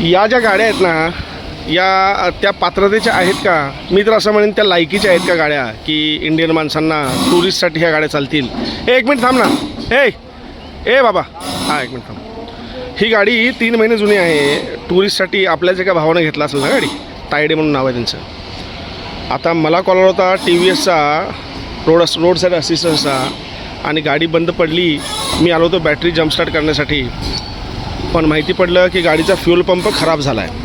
या ज्या गाड्या आहेत ना या त्या पात्रतेच्या आहेत का? मी तर असं म्हणेन त्या लायकीच्या आहेत का गाड्या? की इंडियन माणसांना टुरिस्टसाठी ह्या गाड्या चालतील. ए एक मिनिट थांब ना. ए ए बाबा. हां एक मिनिट थांब. ही गाडी तीन महिने जुनी आहे. टुरिस्टसाठी आपल्या जे भावानं घेतला असेल ना गाडी? तायडे म्हणून नाव आहे त्यांचं. आता मला कॉल आला होता टी व्ही एसचा रोड रोड साईड असिस्टन्सचा आणि गाडी बंद पडली. मी आलो होतो बॅटरी जम्पस्टार्ट करण्यासाठी. पण माहिती पडलं की गाडीचा फ्युल पंप खराब झाला आहे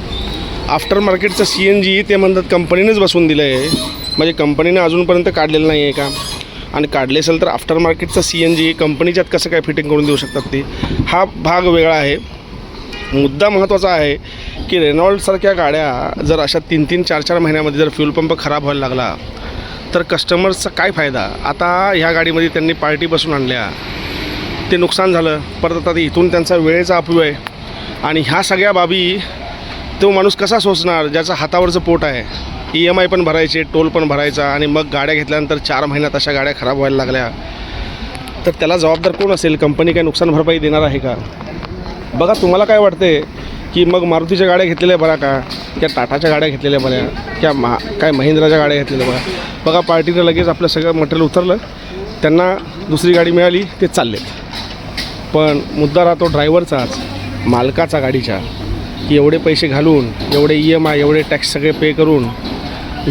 आफ्टर मार्केटचं सी एन जी ते म्हणतात कंपनीनेच बसवून दिलं आहे म्हणजे कंपनीने अजूनपर्यंत काढलेलं नाही आहे का? आणि काढले असेल तर आफ्टर मार्केटचं सी एन जी कंपनीच्यात कसं काय फिटिंग करून देऊ शकतात ते? हा भाग वेगळा आहे. मुद्दा महत्त्वाचा आहे की रेनॉल्डसारख्या गाड्या जर अशा तीन तीन चार चार महिन्यामध्ये जर फ्युल पंप खराब व्हायला लागला तर कस्टमर्सचा काय फायदा? आता ह्या गाडीमध्ये त्यांनी पार्टी बसून आणल्या. ते नुकसान झालं. परत आता इथून त्यांचा वेळेचा अपव्यय आणि ह्या सगळ्या बाबी तो माणूस कसा सोचणार ज्याचं हातावरचं पोट आहे. ई एम आय पण भरायचे टोल पण भरायचा आणि मग गाड्या घेतल्यानंतर चार महिन्यात अशा गाड्या खराब व्हायला लागल्या. तर त्याला जबाबदार कोण असेल? कंपनी काय नुकसान भरपाई देणार आहे का? बघा तुम्हाला काय वाटते की मग मारुतीच्या गाड्या घेतलेल्या बऱ्या का? त्या टाटाच्या गाड्या घेतलेल्या बऱ्या? क्या महा काय महिंद्राच्या गाड्या घेतलेल्या बघा बघा पार्टीनं लगेच आपलं सगळं मटेरियल उतरलं. त्यांना दुसरी गाडी मिळाली ते चाललेत. पण मुद्दा राहतो ड्रायव्हरचाच मालकाचा गाडीच्या. की एवढे पैसे घालून एवढे ई एम आय एवढे टॅक्स सगळे पे करून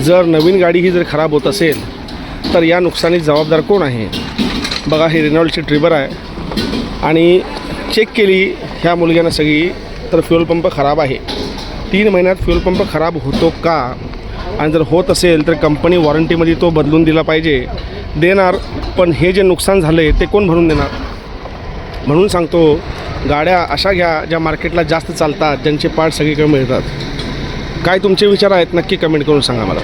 जर नवीन गाडी ही जर खराब होत असेल तर या नुकसानीत जबाबदार कोण आहे? बघा हे रेनॉल्डची ट्रिबर आहे. आणि चेक केली ह्या मुलग्यानं सगळी तर फ्युअल पंप खराब आहे. तीन महिन्यात फ्युअल पंप खराब होतो का? आणि जर होत असेल तर कंपनी वॉरंटीमध्ये तो बदलून दिला पाहिजे. देणार पण हे जे नुकसान झालं आहे ते कोण भरून देणार? म्हणून सांगतो गाड्या अशा घ्या ज्या मार्केटला जास्त चालतात ज्यांचे पार्ट सगळीकडे मिळतात. काय तुमचे विचार आहेत नक्की कमेंट करून सांगा मला.